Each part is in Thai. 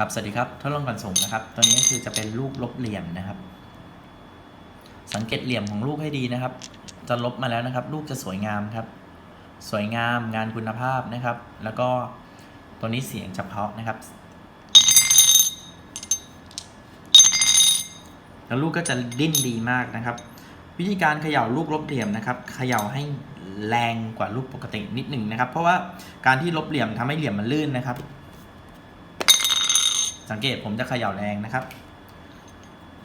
ครับสวัสดีครับทดลองการส่งนะครับ ตัวนี้ก็คือจะเป็นลูกลบเหลี่ยมนะครับ สังเกตเหลี่ยมของลูกให้ดีนะครับ จะลบมาแล้วนะครับ ลูกจะสวยงามครับ สวยงามงานคุณภาพนะครับ แล้วก็ตัวนี้เสียงเฉพาะนะครับ แล้วลูกก็จะดิ้นดีมากนะครับ วิธีการเขย่าลูกลบเหลี่ยมนะครับ เขย่าให้แรงกว่าลูกปกตินิดหนึ่งนะครับ เพราะว่าการที่ลบเหลี่ยมทำให้เหลี่ยมมันลื่นนะครับ สังเกตผมจะเขย่าแรงนะครับ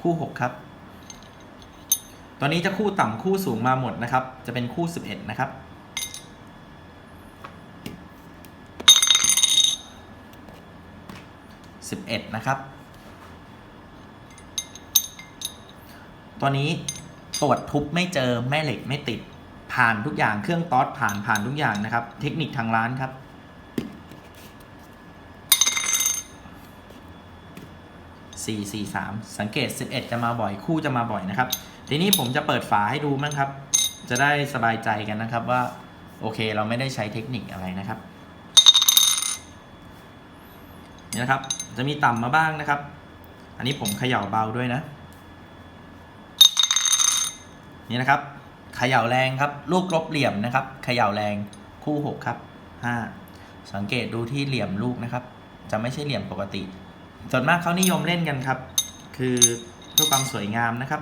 คู่6ครับ ตอนนี้จะคู่ต่ำคู่สูงมาหมดนะครับ จะเป็นคู่ 11 นะครับ 11 นะครับ ตัวนี้ตรวจทุบไม่เจอแม่เหล็กไม่ติดผ่านทุกอย่างเครื่องตอดผ่านผ่านทุกอย่างนะครับ เทคนิคทางร้านครับ 4 4 3 สังเกต 11 จะมาบ่อยคู่จะมาบ่อยนะครับ ทีนี้ผมจะเปิดฝาให้ดูมั้งครับ จะได้สบายใจกันนะครับว่า โอเคเราไม่ได้ใช้เทคนิคอะไรนะครับนี่นะครับ จะมีต่ำมาบ้างนะครับ อันนี้ผมเขย่าเบาด้วยนะ นี่นะครับเขย่าแรงครับ ลูกลบเหลี่ยมนะครับเขย่าแรงคู่ 6 ครับ 5 สังเกตดูที่เหลี่ยมลูกนะครับ จะไม่ใช่เหลี่ยมปกติ ส่วนมากเขานิยมเล่นกันครับ คือเพื่อความสวยงามนะครับ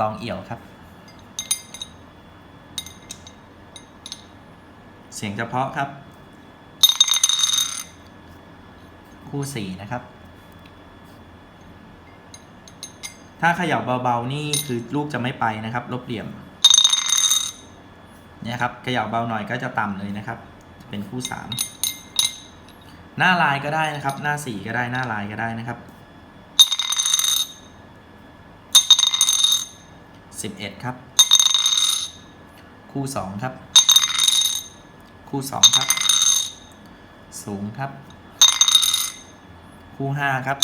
ตองเอี่ยวครับ เสียงเฉพาะครับ คู่สี่นะครับ ถ้าเขย่าเบาๆนี่คือลูกจะไม่ไปนะครับ ลบเหลี่ยม เนี่ยครับเขย่าเบาหน่อยก็จะต่ำเลยนะครับ เป็นคู่สามหน้าลายก็ได้นะครับ หน้าสีก็ได้หน้าลายก็ได้นะครับสิบเอ็ดครับ คู่สองครับ คู่สองครับ สูงครับ คู่ห้าครับ